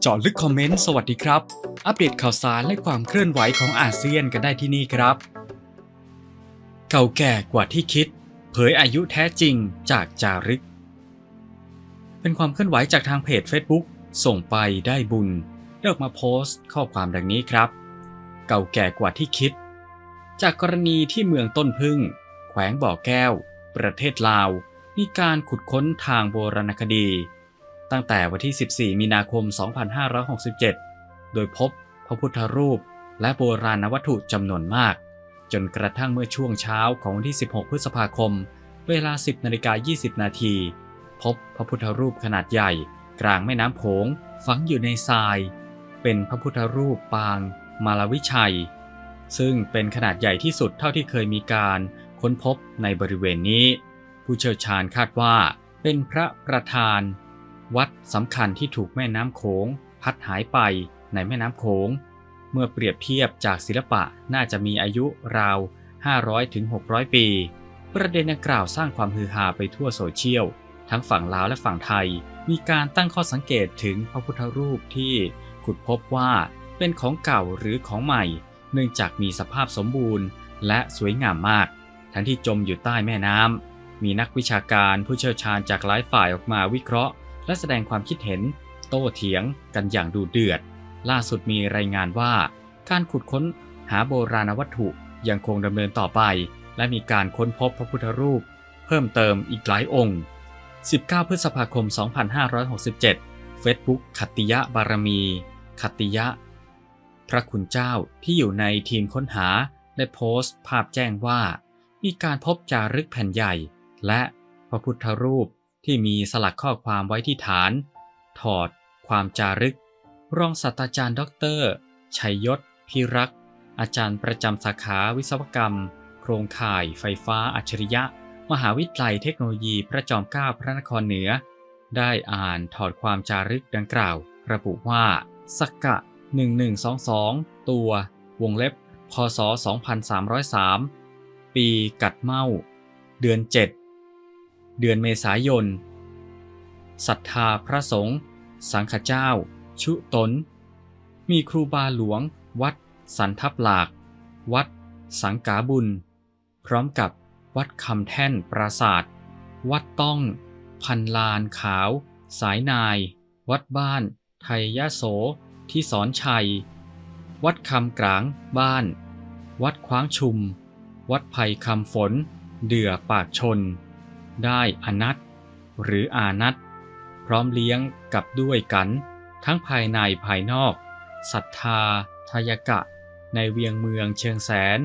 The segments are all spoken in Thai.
เจาะลึกคอมเมนต์สวัสดีครับ อัปเดตข่าวสารและความเคลื่อนไหวของอาเซียนกันได้ที่นี่ครับ เก่าแก่กว่าที่คิด เผยอายุแท้จริงจากจารึก เป็นความเคลื่อนไหวจากทางเพจ Facebook ส่งไปได้บุญได้ออกมาโพสต์ข้อความดังนี้ครับ เก่าแก่กว่าที่คิด จากกรณีที่เมืองต้นพึ่ง แขวงบ่อแก้ว ประเทศลาว มีการขุดค้นทางโบราณคดี ตั้งแต่วันที่ 14 มีนาคม 2567 โดยพบพระพุทธรูปและโบราณวัตถุจำนวนมาก จนกระทั่งเมื่อช่วงเช้าของวันที่ 16 พฤษภาคม เวลา 10นาฬิกา20 นาทีพบพระพุทธรูปขนาดใหญ่ กลางแม่น้ำโขงฝังอยู่ในทราย เป็นพระพุทธรูปปาง มาลวิชัย ซึ่งเป็นขนาดใหญ่ที่สุดเท่าที่เคยมีการค้นพบในบริเวณนี้ ผู้เชี่ยวชาญคาดว่าเป็นพระประธาน วัดสำคัญที่ถูกแม่น้ำโขง พัดหายไปในแม่น้ำโขง เมื่อเปรียบเทียบจากศิลปะน่าจะมีอายุราว 500-600 ปี ประเด็นดังกล่าวสร้างความฮือฮาไปทั่วโซเชียล ทั้งฝั่งลาวและฝั่งไทย มีการตั้งข้อสังเกตถึงพระพุทธรูปที่ขุดพบว่าเป็นของเก่าหรือของใหม่ เนื่องจากมีสภาพสมบูรณ์ และสวยงามมาก ทั้งที่จมอยู่ใต้แม่น้ำมีนักวิชาการผู้เชี่ยวชาญจากหลายฝ่ายออกมาวิเคราะห์ และแสดงความคิดเห็น โต้เถียงกันอย่างดูเดือด ล่าสุดมีรายงานว่า การขุดค้นหาโบราณวัตถุยังคงดำเนินต่อไป และมีการค้นพบพระพุทธรูป เพิ่มเติมอีกหลายองค์ 19 พฤษภาคม 2567 Facebook ขัตติยะบารมี ขัตติยะ พระคุณเจ้าที่อยู่ในทีมค้นหาได้โพสต์ภาพแจ้งว่า มีการพบจารึกแผ่นใหญ่ และพระพุทธรูป ที่มีสลักข้อความไว้ที่ฐาน ถอด ความจารึก รองศาสตราจารย์ดอกเตอรชัยยศ พิรักษ์ อาจารย์ประจำสาขาวิศวกรรม โครงข่าย ไฟฟ้าอัจฉริยะ มหาวิทยาลัยเทคโนโลยีพระจอมเกล้าพระนครเหนือ ได้อ่านถอดความจารึกดังกล่าว ระบุว่าสักกะ 1122 ตัว วงเล็บ พศ 2303 ปีกัดเมา เดือน 7 เดือนเมษายนศรัทธาพระสงฆ์สังฆเจ้า ชุตน มีครูบาหลวง วัด สันทับหลาก วัด สังกาบุญ พร้อมกับวัดคำแท่นปราศาสตร์วัดต้อง พันลานขาว สายนาย วัดบ้าน ไทยยะโส ที่สอนชัย วัดคำกลางบ้าน วัดคว้างชุม วัดไผ่คำฝน เดือปากชน ได้อนัตหรืออานัตพร้อมเลี้ยงกับด้วยกัน ทั้งภายในภายนอกศรัทธาทายกะ ในเวียงเมืองเชียงแสน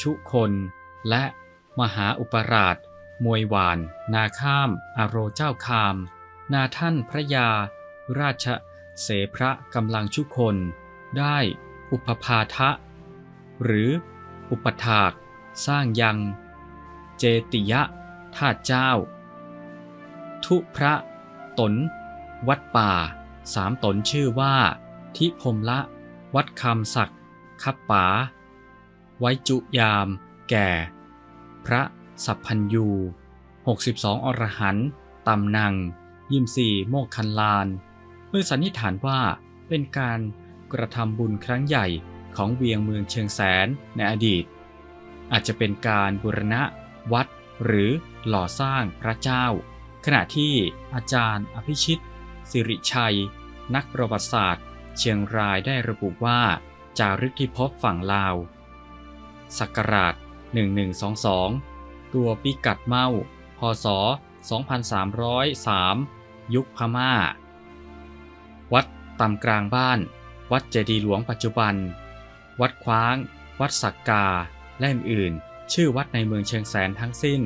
ชุคน และมหาอุปราช มวยหวาน นาข้าม อโรเจ้าคาม นาท่านพระยา ราชเสพระกำลังชุคน ได้อุปพาทะ หรืออุปถาก สร้างยัง เจติยะ ทาสเจ้า ทุพระตน วัดป่าสามตนชื่อว่า ทิพมละ วัดคำศักดิ์คับป๋า ไว้จุยาม แก่ พระสัพพัญยู62 อรหันต์ตำนังยิมสีโมกคันลาน เมื่อสันนิษฐานว่าเป็นการกระทำบุญครั้งใหญ่ของเวียงเมืองเชียงแสนในอดีต อาจจะเป็นการบูรณะวัด หรือหล่อสร้างพระเจ้า ขณะที่อาจารย์อภิชิต สิริชัย นักประวัติศาสตร์ เชียงรายได้ระบุว่า จารึกที่พบฝั่งลาวศักราช 1122 ตัวปิกัดเมาพศ 2303 ยุคพม่า วัดตำกลางบ้าน วัดเจดีหลวงปัจจุบัน วัดคว้าง วัดสักกา และอื่นๆ ชื่อวัดในเมืองเชียงแสนทั้งสิ้น